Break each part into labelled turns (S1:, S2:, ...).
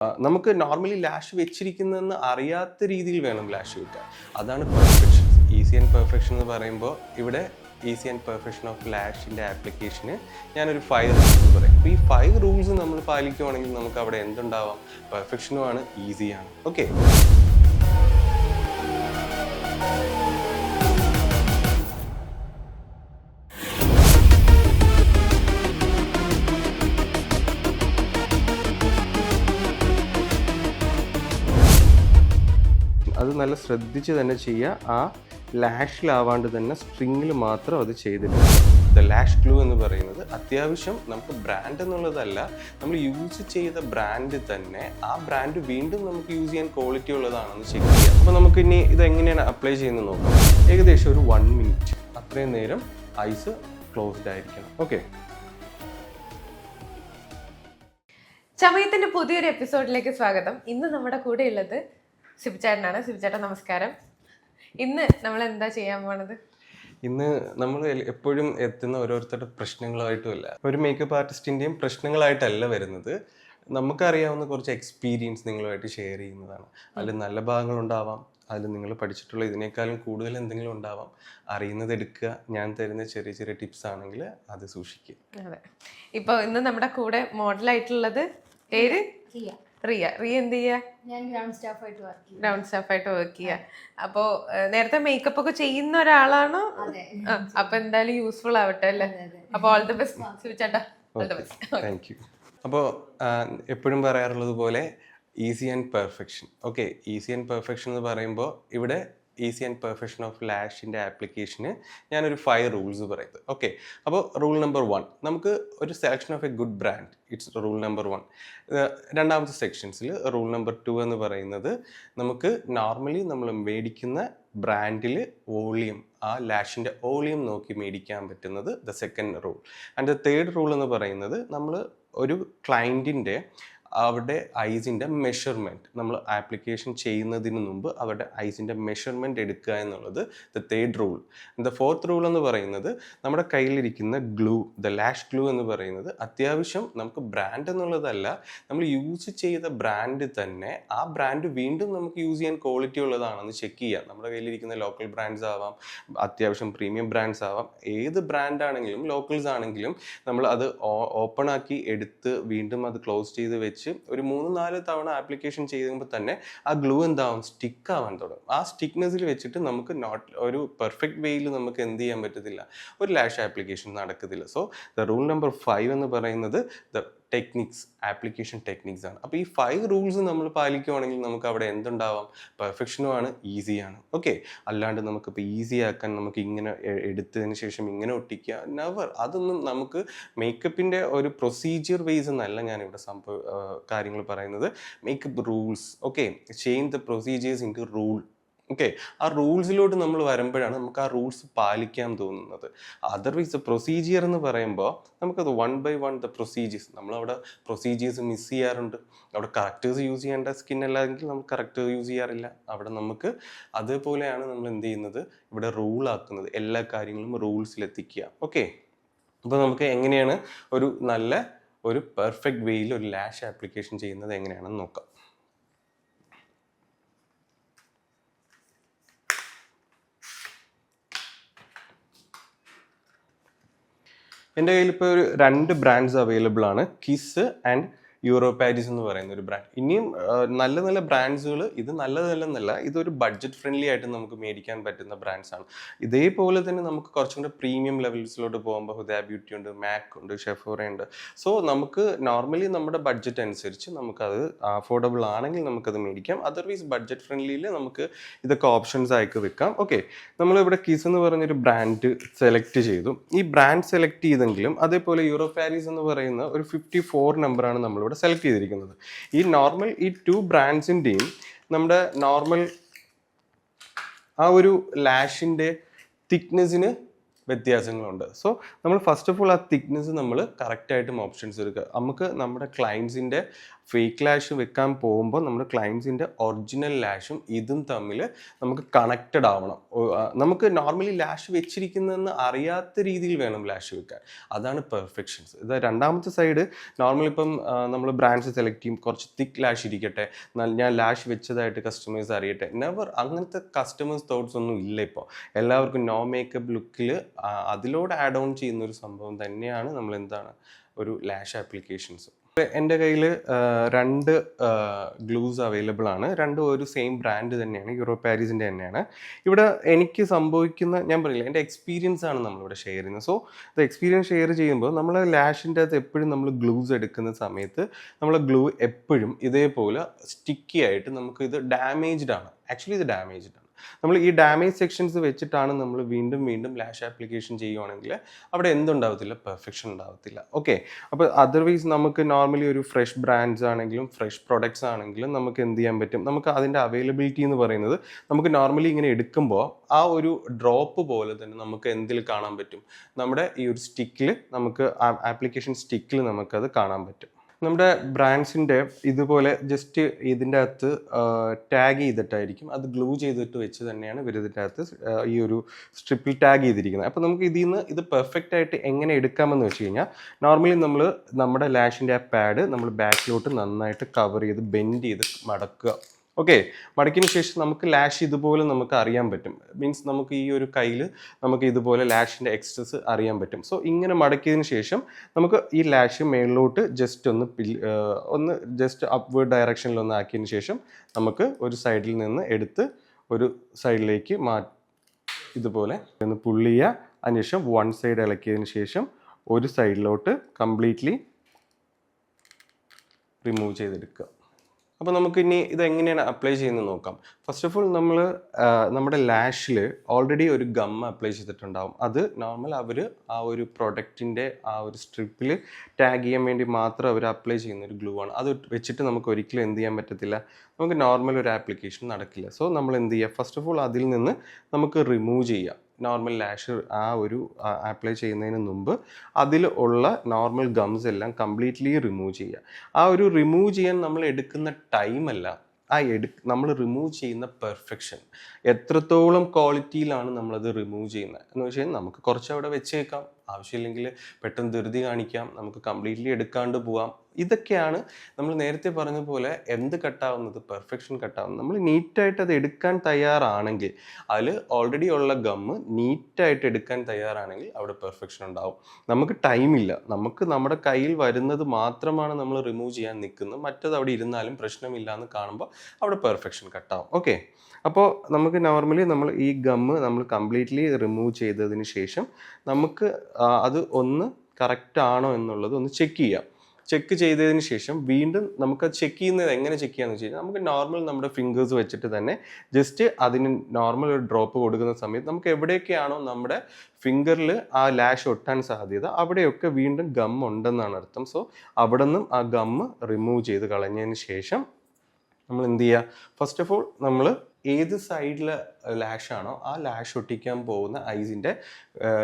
S1: നമുക്ക് normally lash വെച്ചിരിക്കുന്നതെന്ന് അറിയാത്ത രീതിയിൽ വേണം ലാഷ് വെക്കാൻ അതാണ് പെർഫെക്ഷൻ ഈസി ആൻഡ് പെർഫെക്ഷൻ എന്ന് പറയുമ്പോൾ ഇവിടെ ഈസി ആൻഡ് പെർഫെക്ഷൻ ഓഫ് ലാഷിന്റെ ആപ്ലിക്കേഷന് ഞാനൊരു ഫൈവ് റൂൾസ് പറയും. അപ്പോൾ ഈ ഫൈവ് റൂൾസ് നമ്മൾ പാലിക്കുവാണെങ്കിൽ നമുക്ക് അവിടെ എന്തുണ്ടാവാം? പെർഫെക്ഷനുമാണ് ഈസിയാണ് ഓക്കെ അത് നല്ല ശ്രദ്ധിച്ച് തന്നെ ചെയ്യുക. ആ ലാഷിലാവാണ്ട് തന്നെ സ്ട്രിങ്ങിൽ മാത്രം അത് ചെയ്തിട്ട് ദ ലാഷ് ഗ്ലൂ എന്ന് പറയുന്നത് അത്യാവശ്യം നമുക്ക് ബ്രാൻഡ് എന്നുള്ളതല്ല നമ്മൾ യൂസ് ചെയ്ത ബ്രാൻഡ് തന്നെ ആ ബ്രാൻഡ് വീണ്ടും നമുക്ക് യൂസ് ചെയ്യാൻ ക്വാളിറ്റി ഉള്ളതാണെന്ന് ചെക്ക് ചെയ്യാം അപ്പോൾ നമുക്ക് ഇനി ഇത് എങ്ങനെയാണ് അപ്ലൈ ചെയ്യുന്നത് നോക്കാം. ഏകദേശം ഒരു വൺ മിനിറ്റ് അത്രയും നേരം ഐസ് ക്ലോസ്ഡ് ആയിരിക്കണം. ഓക്കെ
S2: ചമയത്തിന്റെ പുതിയൊരു എപ്പിസോഡിലേക്ക് സ്വാഗതം. ഇന്ന് നമ്മുടെ കൂടെ ശിവചേട്ടനാണ്. ശിവചേട്ടൻ നമസ്കാരം. ഇന്ന് നമ്മൾ എന്താ ചെയ്യാൻ പോണത്?
S1: ഇന്ന് നമ്മൾ എപ്പോഴും എത്തുന്ന ഓരോരുത്തരുടെ പ്രശ്നങ്ങളായിട്ടുമല്ല. ഒരു മേക്കപ്പ് ആർട്ടിസ്റ്റിന്റെയും പ്രശ്നങ്ങളായിട്ടല്ല വരുന്നത്. നമുക്കറിയാവുന്ന കുറച്ച് എക്സ്പീരിയൻസ് നിങ്ങളുമായിട്ട് ഷെയർ ചെയ്യുന്നതാണ്. അതിൽ നല്ല ഭാഗങ്ങളുണ്ടാവാം. അതിൽ നിങ്ങൾ പഠിച്ചിട്ടുള്ള ഇതിനേക്കാളും കൂടുതൽ എന്തെങ്കിലും ഉണ്ടാവാം. അറിയുന്നത് എടുക്കുക. ഞാൻ തരുന്ന ചെറിയ ചെറിയ ടിപ്സ് ആണെങ്കിൽ അത് സൂക്ഷിക്കുക.
S2: അതെ. ഇപ്പൊ ഇന്ന് നമ്മുടെ കൂടെ മോഡലായിട്ടുള്ളത് പേര്
S3: റിയ
S2: റിയ എന്ത് ചെയ്യാ?
S3: ഞാൻ ഗ്രൗണ്ട് സ്റ്റാഫായിട്ട് വർക്ക് ചെയ്യും
S2: സ്റ്റാഫ് ആയിട്ട് വർക്ക് ചെയ്യാ. അപ്പോ നേരത്തെ മേക്കപ്പ് ഒക്കെ ചെയ്യുന്ന ഒരാളാണ്? അപ്പൊ എന്തായാലും യൂസ്ഫുൾ ആവട്ടെ അല്ലേ. അപ്പൊ all the best ശിവചേട്ടാ all the best
S1: thank you അപ്പോൾ എപ്പോഴും പറയാറുള്ളത് പോലെ easy and perfection okay easy and perfection എന്ന് പറയുമ്പോൾ ഇവിടെ ഈസി ആൻഡ് പെർഫെക്ഷൻ ഓഫ് ലാഷിന്റെ ആപ്ലിക്കേഷന് ഞാനൊരു ഫൈവ് റൂൾസ് പറയുന്നത്. ഓക്കെ അപ്പോൾ റൂൾ നമ്പർ വൺ നമുക്ക് ഒരു selection of a good brand it's rule number one രണ്ടാമത്തെ സെക്ഷൻസിൽ റൂൾ നമ്പർ ടു എന്ന് പറയുന്നത് നമുക്ക് നോർമലി നമ്മൾ മേടിക്കുന്ന ബ്രാൻഡിൽ വോളിയം ആ ലാഷിന്റെ വോളിയം നോക്കി മേടിക്കാൻ പറ്റുന്നത് the second rule and the third rule എന്ന് പറയുന്നത് നമ്മൾ ഒരു ക്ലയന്റിന്റെ അവരുടെ ഐസിന്റെ മെഷർമെന്റ് നമ്മൾ ആപ്ലിക്കേഷൻ ചെയ്യുന്നതിന് മുമ്പ് അവരുടെ ഐസിന്റെ മെഷർമെന്റ് എടുക്കുക എന്നുള്ളത് the third rule the fourth rule എന്ന് പറയുന്നത് നമ്മുടെ കയ്യിലിരിക്കുന്ന ഗ്ലൂ ദ ലാഷ് ഗ്ലൂ എന്ന് പറയുന്നത് അത്യാവശ്യം നമുക്ക് ബ്രാൻഡ് എന്നുള്ളതല്ല നമ്മൾ യൂസ് ചെയ്ത ബ്രാൻഡ് തന്നെ ആ ബ്രാൻഡ് വീണ്ടും നമുക്ക് യൂസ് ചെയ്യാൻ ക്വാളിറ്റി ഉള്ളതാണെന്ന് ചെക്ക് ചെയ്യുക. നമ്മുടെ കയ്യിലിരിക്കുന്ന ലോക്കൽ ബ്രാൻഡ്സ് ആവാം അത്യാവശ്യം പ്രീമിയം ബ്രാൻഡ്സ് ആവാം ഏത് ബ്രാൻഡ് ആണെങ്കിലും ലോക്കൽസ് ആണെങ്കിലും നമ്മൾ അത് ഓപ്പൺ ആക്കി എടുത്ത് വീണ്ടും അത് ക്ലോസ് ചെയ്ത് വെച്ച് ഒരു മൂന്ന് നാല് തവണ ആപ്ലിക്കേഷൻ ചെയ്യുമ്പോൾ തന്നെ ആ ഗ്ലൂ എന്താവും? സ്റ്റിക്ക് ആവാൻ തുടങ്ങും. ആ സ്റ്റിക്നെസ്സിൽ വെച്ചിട്ട് നമുക്ക് നോട്ട് ഒരു പെർഫെക്റ്റ് വേയിൽ നമുക്ക് എന്ത് ചെയ്യാൻ പറ്റത്തില്ല. ഒരു ലാഷ് ആപ്ലിക്കേഷൻ നടക്കത്തില്ല. So the rule number five എന്ന് പറയുന്നത് ദ ടെക്നിക്സ് ആപ്ലിക്കേഷൻ ടെക്നിക്സ് ആണ്. അപ്പോൾ ഈ ഫൈവ് റൂൾസ് നമ്മൾ പാലിക്കുവാണെങ്കിൽ നമുക്ക് അവിടെ എന്തുണ്ടാവാം? പെർഫെക്ഷനുമാണ് ഈസിയാണ് ഓക്കെ അല്ലാണ്ട് നമുക്കിപ്പോൾ ഈസി ആക്കാൻ നമുക്ക് ഇങ്ങനെ എടുത്തതിന് ശേഷം ഇങ്ങനെ ഒട്ടിക്കുക നവർ അതൊന്നും നമുക്ക് മേക്കപ്പിന്റെ ഒരു പ്രൊസീജിയർ വേസ് എന്നല്ല ഞാനിവിടെ സംഭവ കാര്യങ്ങൾ പറയുന്നത്. Makeup rules okay change the procedures in rule okay ആ റൂൾസിലോട്ട് നമ്മൾ വരുമ്പോഴാണ് നമുക്ക് ആ റൂൾസ് പാലിക്കാൻ തോന്നുന്നത്. അതർവൈസ് പ്രൊസീജിയർ എന്ന് പറയുമ്പോൾ നമുക്കത് one by one the procedures നമ്മളവിടെ പ്രൊസീജിയേഴ്സ് മിസ് ചെയ്യാറുണ്ട്. അവിടെ കറക്റ്റേഴ്സ് യൂസ് ചെയ്യേണ്ട സ്കിൻ അല്ലെങ്കിൽ നമുക്ക് കറക്റ്റ് യൂസ് ചെയ്യാറില്ല. അവിടെ നമുക്ക് അതേപോലെയാണ് നമ്മൾ എന്ത് ചെയ്യുന്നത്? ഇവിടെ റൂൾ ആക്കുന്നത്. എല്ലാ കാര്യങ്ങളും റൂൾസിലെത്തിക്കുക. ഓക്കെ അപ്പോൾ നമുക്ക് എങ്ങനെയാണ് ഒരു നല്ല ഒരു പെർഫെക്റ്റ് വേയിൽ ഒരു ലാഷ് ആപ്ലിക്കേഷൻ ചെയ്യുന്നത് എങ്ങനെയാണെന്ന് നോക്കാം. എന്റെ കയ്യിൽ ഇപ്പോൾ ഒരു രണ്ട് ബ്രാൻഡ്സ് അവൈലബിൾ ആണ്. കിസ് ആൻഡ് യൂറോ പാരീസ് എന്ന് പറയുന്ന ഒരു ബ്രാൻഡ് ഇനിയും നല്ല നല്ല ബ്രാൻഡ്സുകൾ ഇത് നല്ലതല്ലെന്നല്ല ഇതൊരു ബഡ്ജറ്റ് ഫ്രണ്ട്ലി ആയിട്ട് നമുക്ക് മേടിക്കാൻ പറ്റുന്ന ബ്രാൻഡ്സ് ആണ്. ഇതേപോലെ തന്നെ നമുക്ക് കുറച്ചും കൂടെ പ്രീമിയം ലെവൽസിലോട്ട് പോകുമ്പോൾ ഹുദയ ബ്യൂട്ടി ഉണ്ട് മാക് ഉണ്ട് ഷെഫോറ ഉണ്ട്. സോ നമുക്ക് നോർമലി നമ്മുടെ ബഡ്ജറ്റ് അനുസരിച്ച് നമുക്കത് അഫോർഡബിൾ ആണെങ്കിൽ നമുക്കത് മേടിക്കാം. അതർവൈസ് ബഡ്ജറ്റ് ഫ്രണ്ട്ലിയിൽ നമുക്ക് ഇതൊക്കെ ഓപ്ഷൻസ് ആയിട്ട് വെക്കാം. ഓക്കെ നമ്മളിവിടെ കിസ് എന്ന് പറഞ്ഞൊരു ബ്രാൻഡ് സെലക്ട് ചെയ്തു. ഈ ബ്രാൻഡ് സെലക്ട് ചെയ്തെങ്കിലും അതേപോലെ യൂറോ പാരീസ് എന്ന് പറയുന്ന ഒരു ഫിഫ്റ്റി ഫോർ നമ്പറാണ് നമ്മളിവിടെ സെലക്ട് ചെയ്തിരിക്കുന്നത്. ഈ നോർമൽ ഈ ടു ബ്രാൻഡ്സിന്റെയും നമ്മുടെ നോർമൽ ആ ഒരു ലാഷിന്റെ തിക്നെസ്സിന് വ്യത്യാസങ്ങളുണ്ട്. സോ നമ്മൾ ഫസ്റ്റ് ഓഫ് ഓൾ ആ തിക്നെസ് നമ്മൾ കറക്റ്റായിട്ടും ഓപ്ഷൻസ് എടുക്കുക. നമുക്ക് നമ്മുടെ ക്ലയൻസിന്റെ ഫേക്ക് ലാഷ് വെക്കാൻ പോകുമ്പോൾ നമ്മുടെ ക്ലയൻസിന്റെ ഒറിജിനൽ ലാഷും ഇതും തമ്മിൽ നമുക്ക് കണക്റ്റഡ് ആവണം. നമുക്ക് നോർമലി ലാഷ് വെച്ചിരിക്കുന്നതെന്ന് അറിയാത്ത രീതിയിൽ വേണം ലാഷ് വെക്കാൻ. അതാണ് പെർഫെക്ഷൻസ് ഇത് രണ്ടാമത്തെ സൈഡ് നോർമലി ഇപ്പം നമ്മൾ ബ്രാൻഡ്സ് സെലക്ട് ചെയ്യും. കുറച്ച് തിക്ക് ലാഷ് ഇരിക്കട്ടെ. ഞാൻ ലാഷ് വെച്ചതായിട്ട് കസ്റ്റമേഴ്സ് അറിയട്ടെ. നെവർ അങ്ങനത്തെ കസ്റ്റമേഴ്സ് തോട്ട്സ് ഒന്നും ഇല്ല ഇപ്പോൾ. എല്ലാവർക്കും നോ മേക്കപ്പ് ലുക്കിൽ അതിലോട് ആഡ് ഓൺ ചെയ്യുന്ന ഒരു സംഭവം തന്നെയാണ് നമ്മൾ എന്താണ് ഒരു ലാഷ് ആപ്ലിക്കേഷൻസ് എന്റെ കയ്യിൽ രണ്ട് ഗ്ലൂസ് അവൈലബിൾ ആണ്. രണ്ടും ഒരു സെയിം ബ്രാൻഡ് തന്നെയാണ് യൂറോ പാരീസിന്റെ തന്നെയാണ്. ഇവിടെ എനിക്ക് സംഭവിക്കുന്ന ഞാൻ പറയില്ല എന്റെ എക്സ്പീരിയൻസ് ആണ് നമ്മളിവിടെ ഷെയർ ചെയ്യുന്നത്. സോ ഇത് എക്സ്പീരിയൻസ് ഷെയർ ചെയ്യുമ്പോൾ നമ്മൾ ലാഷിന്റെ അകത്ത് എപ്പോഴും നമ്മൾ ഗ്ലൂസ് എടുക്കുന്ന സമയത്ത് നമ്മൾ ഗ്ലൂ എപ്പോഴും ഇതേപോലെ സ്റ്റിക്കി ആയിട്ട് നമുക്ക് ഇത് ഡാമേജ്ഡ് ആണ്. ആക്ച്വലി ഇത് ഡാമേജ്ഡ് ആണ്. നമ്മൾ ഈ ഡാമേജ് സെക്ഷൻസ് വെച്ചിട്ടാണ് നമ്മൾ വീണ്ടും വീണ്ടും ലാഷ് ആപ്ലിക്കേഷൻ ചെയ്യുവാണെങ്കിൽ അവിടെ എന്തുണ്ടാവത്തില്ല? പെർഫെക്ഷൻ ഉണ്ടാവത്തില്ല. ഓക്കെ അപ്പോൾ അതർവൈസ് നമുക്ക് നോർമലി ഒരു ഫ്രഷ് ബ്രാൻഡ്സ് ആണെങ്കിലും ഫ്രഷ് പ്രൊഡക്ട്സ് ആണെങ്കിലും നമുക്ക് എന്ത് ചെയ്യാൻ പറ്റും? നമുക്ക് അതിന്റെ അവൈലബിലിറ്റി എന്ന് പറയുന്നത് നമുക്ക് നോർമലി ഇങ്ങനെ എടുക്കുമ്പോൾ ആ ഒരു ഡ്രോപ്പ് പോലെ തന്നെ നമുക്ക് എന്തിൽ കാണാൻ പറ്റും? നമ്മുടെ ഈ ഒരു സ്റ്റിക്കിൽ നമുക്ക് ആപ്ലിക്കേഷൻ സ്റ്റിക്കിൽ നമുക്കത് കാണാൻ പറ്റും. നമ്മുടെ ബ്രാൻഡ്സിന്റെ ഇതുപോലെ ജസ്റ്റ് ഇതിന്റെ അകത്ത് ടാഗ് ചെയ്തിട്ടായിരിക്കും. അത് ഗ്ലൂ ചെയ്തിട്ട് വെച്ച് തന്നെയാണ് ഇവർ അകത്ത് ഈ ഒരു സ്ട്രിപ്പിൽ ടാഗ് ചെയ്തിരിക്കുന്നത്. അപ്പോൾ നമുക്ക് ഇതിൽ നിന്ന് ഇത് പെർഫെക്റ്റ് ആയിട്ട് എങ്ങനെ എടുക്കാമെന്ന് വെച്ച് കഴിഞ്ഞാൽ നോർമലി നമ്മൾ നമ്മുടെ ലാഷിന്റെ ആ പാഡ് നമ്മൾ ബാക്കിലോട്ട് നന്നായിട്ട് കവർ ചെയ്ത് ബെൻഡ് ചെയ്ത് മടക്കുക. ഓക്കെ മടക്കിന് ശേഷം നമുക്ക് ലാഷ് ഇതുപോലെ നമുക്ക് അറിയാൻ പറ്റും. മീൻസ് നമുക്ക് ഈ ഒരു കയ്യിൽ നമുക്ക് ഇതുപോലെ ലാഷിന്റെ എക്സസ് അറിയാൻ പറ്റും. സോ ഇങ്ങനെ മടക്കിയതിന് ശേഷം നമുക്ക് ഈ ലാഷ് മേളിലോട്ട് ജസ്റ്റ് ഒന്ന് ഒന്ന് ജസ്റ്റ് അപ്വേർഡ് ഡയറക്ഷനിൽ ഒന്ന് ആക്കിയതിന് ശേഷം നമുക്ക് ഒരു സൈഡിൽ നിന്ന് എടുത്ത് ഒരു സൈഡിലേക്ക് മാ ഇതുപോലെ ഒന്ന് പുള്ളി ചെയ്യുക. അതിനുശേഷം വൺ സൈഡ് ഇളക്കിയതിന് ശേഷം ഒരു സൈഡിലോട്ട് കംപ്ലീറ്റ്ലി റിമൂവ് ചെയ്തെടുക്കുക. അപ്പോൾ നമുക്ക് ഇനി ഇത് എങ്ങനെയാണ് അപ്ലൈ ചെയ്യുന്നത് നോക്കാം. ഫസ്റ്റ് ഓഫ് ഓൾ നമ്മൾ നമ്മുടെ ലാഷിൽ ഓൾറെഡി ഒരു ഗം അപ്ലൈ ചെയ്തിട്ടുണ്ടാവും. അത് നോർമൽ അവർ ആ ഒരു പ്രൊഡക്റ്റിന്റെ ആ ഒരു സ്ട്രിപ്പിൽ ടാഗ് ചെയ്യാൻ വേണ്ടി മാത്രം അവർ അപ്ലൈ ചെയ്യുന്ന ഒരു ഗ്ലൂ ആണ്. അത് വെച്ചിട്ട് നമുക്ക് ഒരിക്കലും എന്ത് ചെയ്യാൻ പറ്റത്തില്ല. നമുക്ക് നോർമൽ ഒരു ആപ്ലിക്കേഷൻ നടക്കില്ല. സോ നമ്മൾ എന്ത് ചെയ്യുക ഫസ്റ്റ് ഓഫ് ഓൾ അതിൽ നിന്ന് നമുക്ക് റിമൂവ് ചെയ്യാം. നോർമൽ ലാഷ് ആ ഒരു അപ്ലൈ ചെയ്യുന്നതിന് മുമ്പ് അതിൽ ഉള്ള നോർമൽ ഗംസ് എല്ലാം കംപ്ലീറ്റ്ലി റിമൂവ് ചെയ്യുക. ആ ഒരു റിമൂവ് ചെയ്യാൻ നമ്മൾ എടുക്കുന്ന ടൈമല്ല ആ എടു നമ്മൾ റിമൂവ് ചെയ്യുന്ന പെർഫെക്ഷൻ എത്രത്തോളം ക്വാളിറ്റിയിലാണ് നമ്മളത് റിമൂവ് ചെയ്യുന്നത്? എന്ന് വെച്ചാൽ നമുക്ക് കുറച്ച് അവിടെ വെച്ചേക്കാം. ആവശ്യമില്ലെങ്കിൽ പെട്ടെന്ന് ധൃതി കാണിക്കാം നമുക്ക് കംപ്ലീറ്റ്ലി എടുക്കാണ്ട് പോവാം. ഇതൊക്കെയാണ് നമ്മൾ നേരത്തെ പറഞ്ഞ പോലെ എന്ത് കട്ടാവുന്നത് പെർഫെക്ഷൻ കട്ടാവുന്നത്. നമ്മൾ നീറ്റായിട്ട് അത് എടുക്കാൻ തയ്യാറാണെങ്കിൽ അതിൽ ഓൾറെഡി ഉള്ള ഗമ്മ് നീറ്റായിട്ട് എടുക്കാൻ തയ്യാറാണെങ്കിൽ അവിടെ പെർഫെക്ഷൻ ഉണ്ടാവും. നമുക്ക് ടൈമില്ല നമുക്ക് നമ്മുടെ കയ്യിൽ വരുന്നത് മാത്രമാണ് നമ്മൾ റിമൂവ് ചെയ്യാൻ നിൽക്കുന്നത്. മറ്റത് അവിടെ ഇരുന്നാലും പ്രശ്നമില്ല എന്ന് കാണുമ്പോൾ അവിടെ പെർഫെക്ഷൻ കട്ടാവും. ഓക്കെ അപ്പോൾ നമുക്ക് നോർമലി നമ്മൾ ഈ ഗമ്മ് നമ്മൾ കംപ്ലീറ്റ്ലി റിമൂവ് ചെയ്തതിന് ശേഷം നമുക്ക് അത് ഒന്ന് കറക്റ്റ് ആണോ എന്നുള്ളത് ഒന്ന് ചെക്ക് ചെയ്യാം. ചെക്ക് ചെയ്തതിന് ശേഷം വീണ്ടും നമുക്ക് ചെക്ക് ചെയ്യുന്നത് എങ്ങനെ ചെക്ക് ചെയ്യാന്ന് വെച്ച് കഴിഞ്ഞാൽ നമുക്ക് നോർമൽ നമ്മുടെ ഫിംഗേഴ്സ് വെച്ചിട്ട് തന്നെ ജസ്റ്റ് അതിന് നോർമൽ ഒരു ഡ്രോപ്പ് കൊടുക്കുന്ന സമയത്ത് നമുക്ക് എവിടെയൊക്കെയാണോ നമ്മുടെ ഫിംഗറിൽ ആ ലാഷ് ഒട്ടാൻ സാധ്യത അവിടെയൊക്കെ വീണ്ടും ഗം ഉണ്ടെന്നാണ് അർത്ഥം. സോ അവിടെ നിന്നും ആ ഗം റിമൂവ് ചെയ്ത് കളഞ്ഞതിന് ശേഷം നമ്മൾ എന്ത് ചെയ്യുക ഫസ്റ്റ് ഓഫ് ഓൾ നമ്മൾ ഏത് സൈഡിൽ ലാഷ് ആണോ ആ ലാഷ് ഒട്ടിക്കാൻ പോകുന്ന ഐസിന്റെ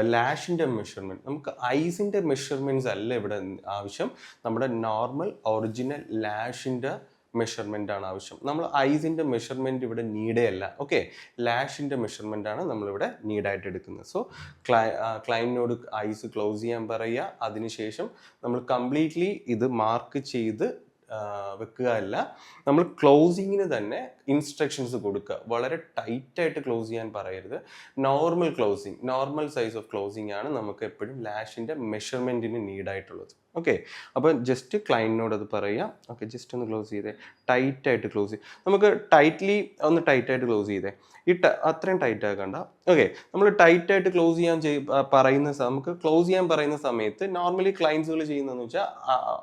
S1: ലാഷിന്റെ മെഷർമെന്റ് നമുക്ക് ഐസിന്റെ മെഷർമെന്റ്സ് അല്ല ഇവിടെ ആവശ്യം. നമ്മുടെ നോർമൽ ഒറിജിനൽ ലാഷിന്റെ മെഷർമെന്റ് ആണ് ആവശ്യം. നമ്മൾ ഐസിന്റെ മെഷർമെന്റ് ഇവിടെ നീഡേ അല്ല. ഓക്കെ ലാഷിന്റെ മെഷർമെന്റ് ആണ് നമ്മളിവിടെ നീഡായിട്ട് എടുക്കുന്നത്. സോ ക്ലൈ ക്ലൈന്റിനോട് ഐസ് ക്ലോസ് ചെയ്യാൻ പറയുക. അതിനുശേഷം നമ്മൾ കംപ്ലീറ്റ്ലി ഇത് മാർക്ക് ചെയ്ത് വെക്കുക അല്ല. നമ്മൾ ക്ലോസിങ്ങിന് തന്നെ ഇൻസ്ട്രക്ഷൻസ് കൊടുക്കുക വളരെ ടൈറ്റായിട്ട് ക്ലോസ് ചെയ്യാൻ പറയരുത്. Normal closing normal size of closing ആണ് നമുക്ക് എപ്പോഴും ലാഷിന്റെ മെഷർമെന്റിന് നീഡായിട്ടുള്ളത് ഓക്കെ അപ്പോൾ ജസ്റ്റ് ക്ലയന്റിനോട് അത് പറയുക ഓക്കെ ജസ്റ്റ് ഒന്ന് ക്ലോസ് ചെയ്തേ. ടൈറ്റായിട്ട് ക്ലോസ് ചെയ്ത് നമുക്ക് ടൈറ്റ്ലി ഒന്ന് ടൈറ്റായിട്ട് ക്ലോസ് ചെയ്തേ. ഈ അത്രയും ടൈറ്റ് ആക്കണ്ട ഓക്കെ നമ്മൾ ടൈറ്റായിട്ട് ക്ലോസ് ചെയ്യാൻ ചെയ് പറയുന്ന നമുക്ക് ക്ലോസ് ചെയ്യാൻ പറയുന്ന സമയത്ത് നോർമലി ക്ലയൻസുകൾ ചെയ്യുന്നതെന്ന് വെച്ചാൽ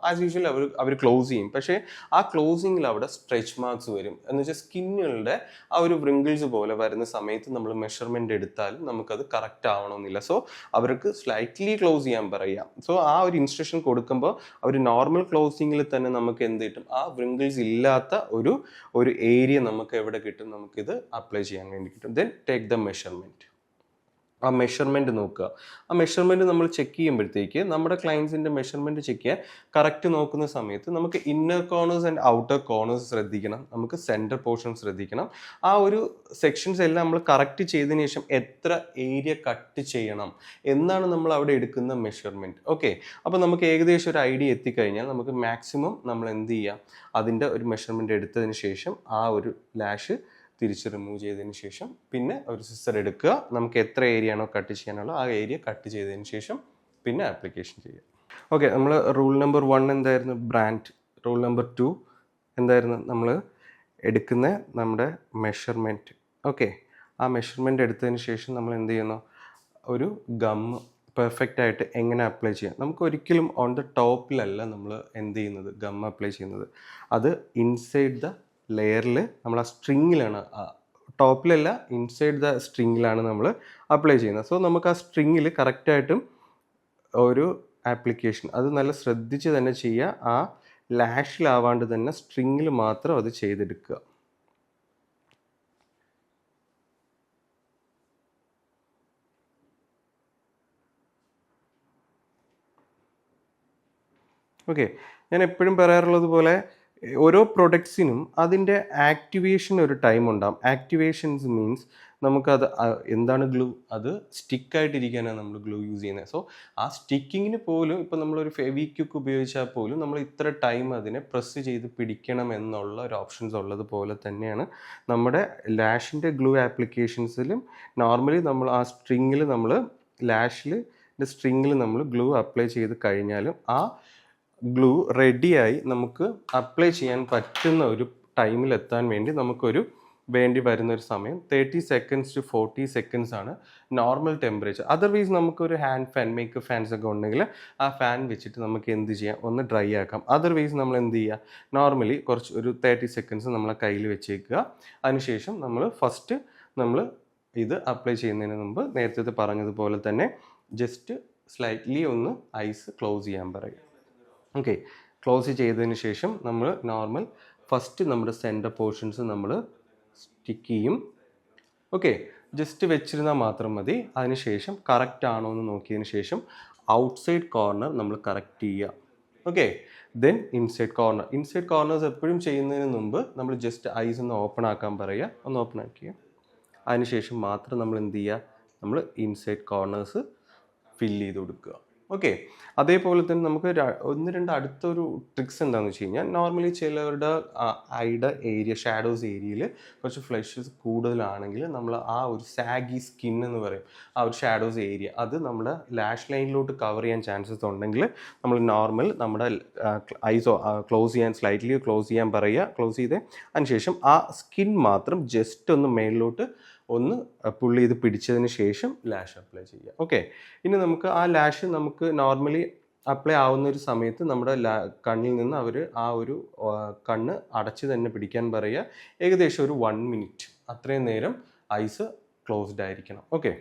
S1: ആസ് യൂഷ്വൽ അവർ അവർ ക്ലോസ് ചെയ്യും. പക്ഷേ ആ ക്ലോസിങ്ങിൽ അവിടെ സ്ട്രെച്ച് മാർക്സ് വരും. എന്ന് വെച്ചാൽ സ്കിന്നുകളുടെ ആ ഒരു വ്രിങ്കിൾസ് പോലെ വരുന്ന സമയത്ത് നമ്മൾ മെഷർമെന്റ് എടുത്താലും നമുക്കത് കറക്റ്റ് ആവണമെന്നില്ല. സോ അവർക്ക് സ്ലൈറ്റ്ലി ക്ലോസ് ചെയ്യാൻ പറയാം. സോ ആ ഒരു ഇൻസ്ട്രക്ഷൻ കൊടുക്കുമ്പോൾ അവർ നോർമൽ ക്ലോസിങ്ങിൽ തന്നെ നമുക്ക് എന്ത് കിട്ടും? ആ വ്രിങ്കിൾസ് ഇല്ലാത്ത ഒരു ഒരു ഏരിയ നമുക്ക് എവിടെ കിട്ടും? നമുക്കിത് അപ്ലൈ ചെയ്യാൻ വേണ്ടി കിട്ടും. ദെൻ ടേക്ക് ദ മെഷർമെന്റ് ആ മെഷർമെന്റ് നോക്കുക. ആ മെഷർമെന്റ് നമ്മൾ ചെക്ക് ചെയ്യുമ്പോഴത്തേക്ക് നമ്മുടെ ക്ലയൻസിന്റെ മെഷർമെന്റ് ചെക്ക് ചെയ്യാൻ കറക്റ്റ് നോക്കുന്ന സമയത്ത് നമുക്ക് inner corners and outer corners ശ്രദ്ധിക്കണം. നമുക്ക് സെന്റർ പോർഷൻ ശ്രദ്ധിക്കണം. ആ ഒരു സെക്ഷൻസ് എല്ലാം നമ്മൾ കറക്റ്റ് ചെയ്തതിന് ശേഷം എത്ര ഏരിയ കട്ട് ചെയ്യണം എന്നാണ് നമ്മൾ അവിടെ എടുക്കുന്ന മെഷർമെന്റ് ഓക്കെ അപ്പോൾ നമുക്ക് ഏകദേശം ഒരു ഐഡിയ എത്തിക്കഴിഞ്ഞാൽ നമുക്ക് മാക്സിമം നമ്മൾ എന്ത് ചെയ്യാം? അതിന്റെ ഒരു മെഷർമെന്റ് എടുത്തതിന് ശേഷം ആ ഒരു ലാഷ് തിരിച്ച് റിമൂവ് ചെയ്തതിന് ശേഷം പിന്നെ ഒരു സിസ്റ്റർ എടുക്കുക. നമുക്ക് എത്ര ഏരിയ ആണോ കട്ട് ചെയ്യാനുള്ളത് ആ ഏരിയ കട്ട് ചെയ്തതിന് ശേഷം പിന്നെ ആപ്ലിക്കേഷൻ ചെയ്യുക. ഓക്കെ നമ്മൾ റൂൾ നമ്പർ വൺ എന്തായിരുന്നു? ബ്രാൻഡ് റൂൾ നമ്പർ ടു എന്തായിരുന്നു? നമ്മൾ എടുക്കുന്ന നമ്മുടെ മെഷർമെന്റ് ഓക്കെ ആ മെഷർമെന്റ് എടുത്തതിന് ശേഷം നമ്മൾ എന്ത് ചെയ്യുന്നു? ഒരു ഗം പെർഫെക്റ്റ് ആയിട്ട് എങ്ങനെ അപ്ലൈ ചെയ്യാം? നമുക്ക് ഒരിക്കലും ഓൺ ദ ടോപ്പിലല്ല നമ്മൾ എന്ത് ചെയ്യുന്നത്? ഗം അപ്ലൈ ചെയ്യുന്നത്. അത് ഇൻസൈഡ് ദ ലെയറിൽ നമ്മൾ ആ സ്ട്രിങ്ങിലാണ് ടോപ്പിലല്ല ഇൻസൈഡ് ദ സ്ട്രിങ്ങിലാണ് നമ്മൾ അപ്ലൈ ചെയ്യുന്നത്. സോ നമുക്ക് ആ സ്ട്രിങ്ങിൽ കറക്റ്റായിട്ടും ഒരു ആപ്ലിക്കേഷൻ അത് നല്ല ശ്രദ്ധിച്ച് തന്നെ ചെയ്യുക ആ ലാഷിലാവാണ്ട് തന്നെ സ്ട്രിങ്ങിൽ മാത്രം അത് ചെയ്തെടുക്കുക. ഓക്കെ. ഞാൻ എപ്പോഴും പറയാറുള്ളത് പോലെ ഓരോ പ്രൊഡക്ട്സിനും അതിന്റെ ആക്ടിവേഷൻ ഒരു ടൈം ഉണ്ടാകും ആക്ടിവേഷൻസ് മീൻസ് നമുക്കത് എന്താണ് ഗ്ലൂ അത് സ്റ്റിക്കായിട്ടിരിക്കാനാണ് നമ്മൾ ഗ്ലൂ യൂസ് ചെയ്യുന്നത്. സോ ആ സ്റ്റിക്കിങ്ങിന് പോലും ഇപ്പം നമ്മളൊരു ഫെവിക്യുക്ക് ഉപയോഗിച്ചാൽ പോലും നമ്മൾ ഇത്ര ടൈം അതിനെ പ്രസ് ചെയ്ത് പിടിക്കണം എന്നുള്ള ഒരു ഓപ്ഷൻസ് ഉള്ളത് പോലെ തന്നെയാണ് നമ്മുടെ ലാഷിന്റെ ഗ്ലൂ ആപ്ലിക്കേഷൻസിലും നോർമലി നമ്മൾ ആ സ്ട്രിങ്ങിൽ നമ്മൾ ലാഷിൽ സ്ട്രിങ്ങിൽ നമ്മൾ ഗ്ലൂ അപ്ലൈ ചെയ്ത് കഴിഞ്ഞാലും ആ ഗ്ലൂ റെഡിയായി നമുക്ക് അപ്ലൈ ചെയ്യാൻ പറ്റുന്ന ഒരു ടൈമിൽ എത്താൻ വേണ്ടി നമുക്കൊരു വേണ്ടി വരുന്ന ഒരു സമയം thirty seconds to forty seconds ആണ് നോർമൽ ടെമ്പറേച്ചർ അതർവൈസ് നമുക്കൊരു ഹാൻഡ് ഫാൻ മേക്ക് ഫാൻസ് ഒക്കെ ഉണ്ടെങ്കിൽ ആ ഫാൻ വെച്ചിട്ട് നമുക്ക് എന്ത് ചെയ്യാം? ഒന്ന് ഡ്രൈ ആക്കാം. അതർവൈസ് നമ്മൾ എന്ത് ചെയ്യുക നോർമലി കുറച്ച് ഒരു തേർട്ടി സെക്കൻഡ്സ് നമ്മളെ കയ്യിൽ വെച്ചേക്കുക. അതിനുശേഷം നമ്മൾ ഫസ്റ്റ് നമ്മൾ ഇത് അപ്ലൈ ചെയ്യുന്നതിന് മുമ്പ് നേരത്തെ പറഞ്ഞതുപോലെ തന്നെ ജസ്റ്റ് സ്ലൈറ്റ്ലി ഒന്ന് ഐസ് ക്ലോസ് ചെയ്യാൻ പറയുക. ഓക്കെ. ക്ലോസ് ചെയ്തതിന് ശേഷം നമ്മൾ നോർമൽ ഫസ്റ്റ് നമ്മുടെ സെന്റർ പോർഷൻസ് നമ്മൾ സ്റ്റിക്ക് ചെയ്യും. ഓക്കെ. ജസ്റ്റ് വെച്ചിരുന്നാൽ മാത്രം മതി. അതിനുശേഷം കറക്റ്റ് ആണോ എന്ന് നോക്കിയതിന് ശേഷം ഔട്ട്സൈഡ് കോർണർ നമ്മൾ കറക്റ്റ് ചെയ്യുക. Okay. Then inside corner. Inside corners എപ്പോഴും ചെയ്യുന്നതിന് മുമ്പ് നമ്മൾ ജസ്റ്റ് ഐസ് ഒന്ന് ഓപ്പൺ ആക്കാൻ പറയുക. ഒന്ന് ഓപ്പൺ ആക്കുക അതിനുശേഷം മാത്രം നമ്മൾ എന്ത് ചെയ്യുക? നമ്മൾ ഇൻസൈഡ് കോർണേഴ്സ് ഫില്ല് ചെയ്ത് കൊടുക്കുക. ഓക്കെ. അതേപോലെ തന്നെ നമുക്ക് ഒന്ന് രണ്ട് അടുത്തൊരു ട്രിക്സ് എന്താണെന്ന് വെച്ച് കഴിഞ്ഞാൽ നോർമലി ചിലവരുടെ ഐയുടെ ഏരിയ ഷാഡോസ് ഏരിയയിൽ കുറച്ച് ഫ്ലഷസ് കൂടുതലാണെങ്കിൽ നമ്മൾ ആ ഒരു സാഗി സ്കിൻ എന്ന് പറയും. ആ ഒരു ഷാഡോസ് ഏരിയ അത് നമ്മുടെ ലാഷ് ലൈനിലോട്ട് കവർ ചെയ്യാൻ ചാൻസസ് ഉണ്ടെങ്കിൽ നമ്മൾ നോർമൽ നമ്മുടെ ഐസോ ക്ലോസ് ചെയ്യാൻ സ്ലൈറ്റ്ലി ക്ലോസ് ചെയ്യാൻ പറയുക ക്ലോസ് ചെയ്ത് അതിനുശേഷം ആ സ്കിൻ മാത്രം ജസ്റ്റ് ഒന്ന് മേളിലോട്ട് ഒന്ന് പുള്ളി ഇത് പിടിച്ചതിന് ശേഷം ലാഷ് അപ്ലൈ ചെയ്യുക. ഓക്കെ ഇനി നമുക്ക് ആ ലാഷ് നമുക്ക് നോർമലി അപ്ലൈ ആവുന്ന ഒരു സമയത്ത് നമ്മുടെ കണ്ണിൽ നിന്ന് അവർ ആ ഒരു കണ്ണ് അടച്ച് തന്നെ പിടിക്കാൻ പറയുക. ഏകദേശം ഒരു വൺ മിനിറ്റ് അത്രയും നേരം ഐസ് ക്ലോസ്ഡ് ആയിരിക്കണം. ഓക്കെ